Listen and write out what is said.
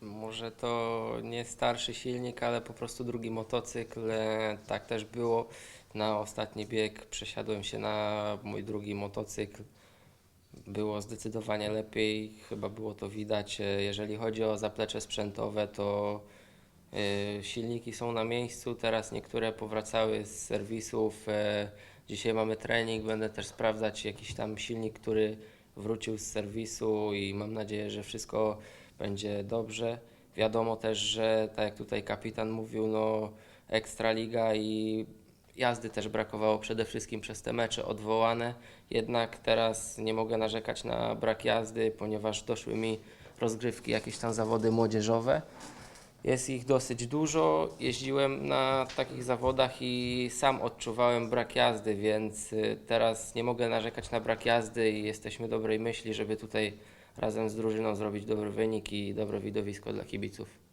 Może to nie starszy silnik, ale po prostu drugi motocykl. E, Tak też było. Na ostatni bieg przesiadłem się na mój drugi motocykl. Było zdecydowanie lepiej, chyba było to widać. E, Jeżeli chodzi o zaplecze sprzętowe, to e, silniki są na miejscu. Teraz niektóre powracały z serwisów. Dzisiaj mamy trening, będę też sprawdzać jakiś tam silnik, który wrócił z serwisu i mam nadzieję, że wszystko będzie dobrze. Wiadomo też, że tak jak tutaj kapitan mówił, no Ekstraliga i jazdy też brakowało przede wszystkim przez te mecze odwołane. Jednak teraz nie mogę narzekać na brak jazdy, ponieważ doszły mi rozgrywki, jakieś tam zawody młodzieżowe. Jest ich dosyć dużo. Jeździłem na takich zawodach i sam odczuwałem brak jazdy, więc y, teraz nie mogę narzekać na brak jazdy i jesteśmy dobrej myśli, żeby tutaj razem z drużyną zrobić dobry wynik i dobre widowisko dla kibiców.